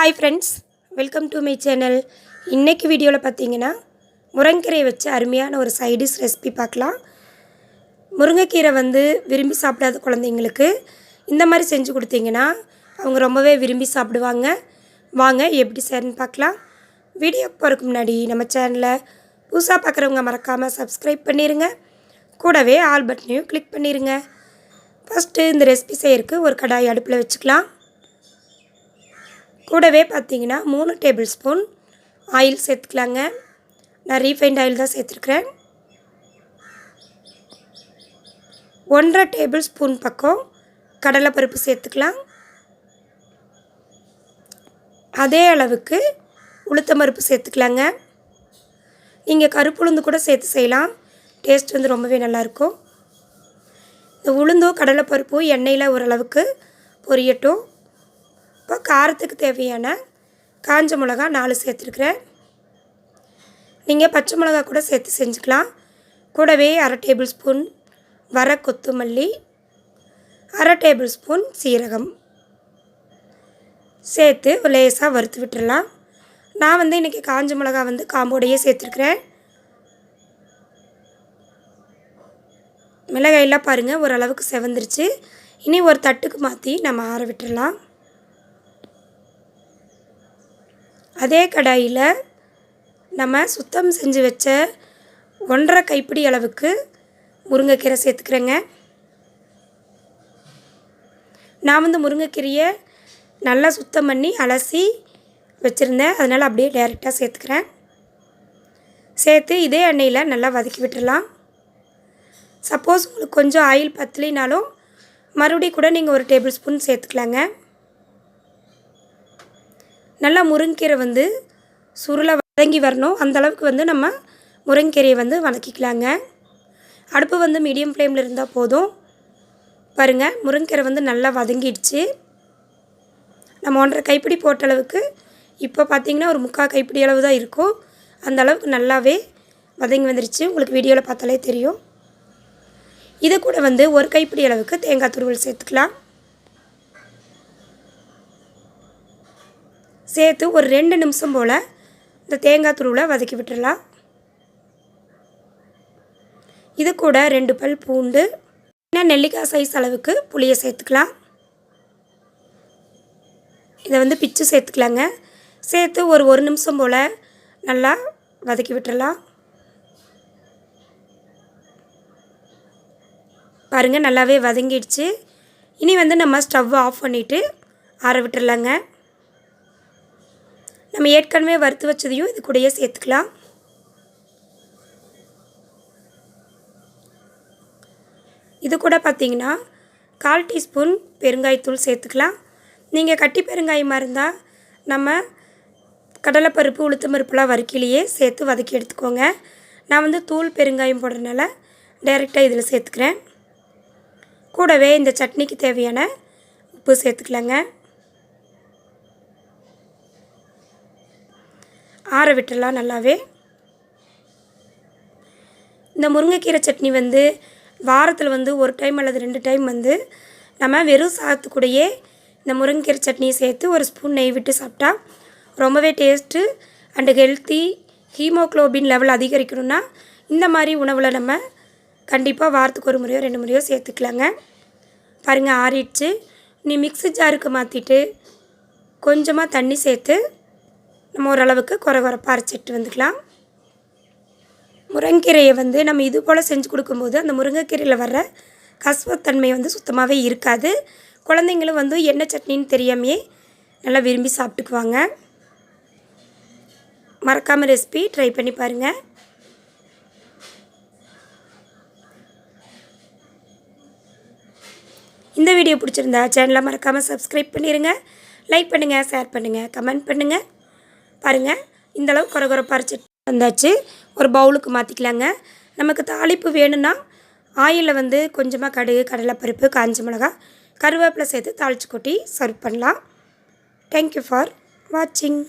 Hi friends welcome to my channel இன்றைக்கு வீடியோவில் பார்த்தீங்கன்னா முருங்கைக்கீரை வச்சு அருமையான ஒரு சைடிஷ் ரெசிபி பார்க்கலாம். முருங்கைக்கீரை வந்து விரும்பி சாப்பிடாத குழந்தைங்களுக்கு இந்த மாதிரி செஞ்சு கொடுத்தீங்கன்னா அவங்க ரொம்பவே விரும்பி சாப்பிடுவாங்க. வாங்க எப்படி செய்யணும்னு பார்க்கலாம். வீடியோ போகிறதுக்கு முன்னாடி நம்ம சேனலை புதுசாக பார்க்குறவங்க மறக்காமல் சப்ஸ்கிரைப் பண்ணிடுங்க கூடவே ஆல் பட்டனையும் கிளிக் பண்ணிடுங்க ஃபஸ்ட்டு இந்த ரெசிபி செய்யறதுக்கு ஒரு கடாய் அடுப்பில் வச்சுக்கலாம். கூடவே பார்த்தீங்கன்னா மூணு டேபிள் ஸ்பூன் ஆயில் சேர்த்துக்கலாங்க. நான் ரீஃபைண்ட் ஆயில் தான் சேர்த்துருக்குறேன். ஒன்றரை டேபிள் ஸ்பூன் பக்கம் கடலைப்பருப்பு சேர்த்துக்கலாம். அதே அளவுக்கு உளுத்தம்பருப்பு சேர்த்துக்கலாங்க. நீங்கள் கருப்புளுந்து கூட சேர்த்து செய்யலாம். டேஸ்ட் வந்து ரொம்பவே நல்லாயிருக்கும். இந்த உளுந்தும் கடலைப்பருப்பும் எண்ணெயில் ஓரளவுக்கு பொரியட்டும். இப்போ காரத்துக்கு தேவையான காஞ்ச மிளகா நாலு சேர்த்துருக்குறேன். நீங்கள் பச்சை மிளகா கூட சேர்த்து செஞ்சுக்கலாம். கூடவே அரை டேபிள் ஸ்பூன் வர கொத்தமல்லி அரை டேபிள் ஸ்பூன் சீரகம். சேர்த்து லேசாக வறுத்து விட்டுறலாம். நான் வந்து இன்றைக்கி காஞ்ச மிளகா வந்து காம்போடையே சேர்த்துருக்குறேன். மிளகாயெல்லாம் பாருங்கள் ஓரளவுக்கு செவந்துருச்சு. இனி ஒரு தட்டுக்கு மாற்றி நம்ம ஆற விட்டுடலாம் அதே கடாயில் நம்ம சுத்தம் செஞ்சு வச்ச ஒன்றரை கைப்பிடி அளவுக்கு முருங்கைக்கீரை சேர்த்துக்கிறேங்க. நான் வந்து முருங்கைக்கீரையை நல்லா சுத்தம் பண்ணி அலசி வச்சுருந்தேன். அதனால் அப்படியே டைரெக்டாக சேர்த்துக்கிறேன். சேர்த்து இதே எண்ணெயில் நல்லா வதக்கி விட்டுடலாம் சப்போஸ் உங்களுக்கு கொஞ்சம் ஆயில் பத்தலினாலும் மறுபடியும் கூட நீங்கள் ஒரு டேபிள் ஸ்பூன் சேர்த்துக்கலாங்க. நல்லா முருங்கீரை வந்து சுருளை வதங்கி வரணும். அந்தளவுக்கு வந்து நம்ம முருங்கீரையை வந்து வதக்கிக்கலாங்க. அடுப்பு வந்து மீடியம் ஃப்ளேமில் இருந்தால் போதும். பாருங்கள் முருங்கீரை வந்து நல்லா வதங்கிடுச்சு. நம்ம ஒன்றரை கைப்பிடி போட்ட அளவுக்கு இப்போ பார்த்திங்கன்னா ஒரு முக்கால் கைப்பிடி அளவு தான் இருக்கும். அந்த அளவுக்கு நல்லாவே வதங்கி வந்துருச்சு. உங்களுக்கு வீடியோவில் பார்த்தாலே தெரியும். இது கூட வந்து ஒரு கைப்பிடி அளவுக்கு தேங்காய் துருவல் சேர்த்துக்கலாம். சேர்த்து ஒரு ரெண்டு நிமிஷம் போல் இந்த தேங்காய் துருவில் வதக்கி விட்டுடலாம் இது கூட ரெண்டு பல் பூண்டு இன்னும் நெல்லிக்காய் சைஸ் அளவுக்கு புளியை சேர்த்துக்கலாம். இதை வந்து பிச்சு சேர்த்துக்கலாங்க. சேர்த்து ஒரு ஒரு நிமிஷம் போல் நல்லா வதக்கி விட்டுடலாம் பாருங்கள் நல்லாவே வதங்கிடுச்சு. இனி வந்து நம்ம ஸ்டவ் ஆஃப் பண்ணிவிட்டு ஆற விட்டுடலாங்க நம்ம ஏற்கனவே வறுத்து வச்சதையும் இது கூடயே சேர்த்துக்கலாம். இது கூட பார்த்திங்கன்னா கால் டீஸ்பூன் பெருங்காயத்தூள் சேர்த்துக்கலாம். நீங்கள் கட்டி பெருங்காயமாக இருந்தால் நம்ம கடலைப்பருப்பு உளுத்தம் பருப்புலாம் வறுக்கிலேயே சேர்த்து வதக்கி எடுத்துக்கோங்க. நான் வந்து தூள் பெருங்காயம் போடுறதுனால டைரெக்டாக இதில் சேர்த்துக்கிறேன். கூடவே இந்த சட்னிக்கு தேவையான உப்பு சேர்த்துக்கலாங்க. ஆற விட்டுடலாம் நல்லாவே. இந்த முருங்கைக்கீரை சட்னி வந்து வாரத்தில் வந்து ஒரு டைம் அல்லது ரெண்டு டைம் வந்து நம்ம வெறும் சாதத்து கூடயே இந்த முருங்கைக்கீரை சட்னியை சேர்த்து ஒரு ஸ்பூன் நெய் விட்டு சாப்பிட்டா ரொம்பவே taste and healthy haemoglobin level அதிகரிக்கணும்னா இந்த மாதிரி உணவில் நம்ம கண்டிப்பாக வாரத்துக்கு ஒரு முறையோ ரெண்டு முறையோ சேர்த்துக்கலாங்க. பாருங்கள் ஆறிடுச்சு. நீ மிக்ஸி ஜாருக்கு மாற்றிட்டு கொஞ்சமாக தண்ணி சேர்த்து நம்ம ஓரளவுக்கு குறை குறைப்பாக அரைச்சிட்டு வந்துக்கலாம். முருங்கைக்கீரையை வந்து நம்ம இது போல் செஞ்சு கொடுக்கும்போது அந்த முருங்கைக்கீரையில் வர்ற கசுவத்தன்மை வந்து சுத்தமாகவே இருக்காது. குழந்தைங்களும் வந்து என்ன சட்னின்னு தெரியாமையே நல்லா விரும்பி சாப்பிட்டுக்குவாங்க. மறக்காமல் ரெசிபி ட்ரை பண்ணி பாருங்கள் இந்த வீடியோ பிடிச்சிருந்தா சேனலை மறக்காமல் சப்ஸ்கிரைப் பண்ணிடுங்க லைக் பண்ணுங்கள் ஷேர் பண்ணுங்கள் கமெண்ட் பண்ணுங்கள் பாருங்கள் இந்தளவு குறை குறை பறிச்சு வந்தாச்சு. ஒரு பவுலுக்கு மாற்றிக்கலாங்க நமக்கு தாளிப்பு வேணும்னா ஆயிலில் வந்து கொஞ்சமாக கடுகு கடலைப்பருப்பு காஞ்ச மிளகா கருவேப்பிலை சேர்த்து தாளித்து கொட்டி சர்வ் பண்ணலாம். தேங்க்யூ ஃபார் வாட்சிங்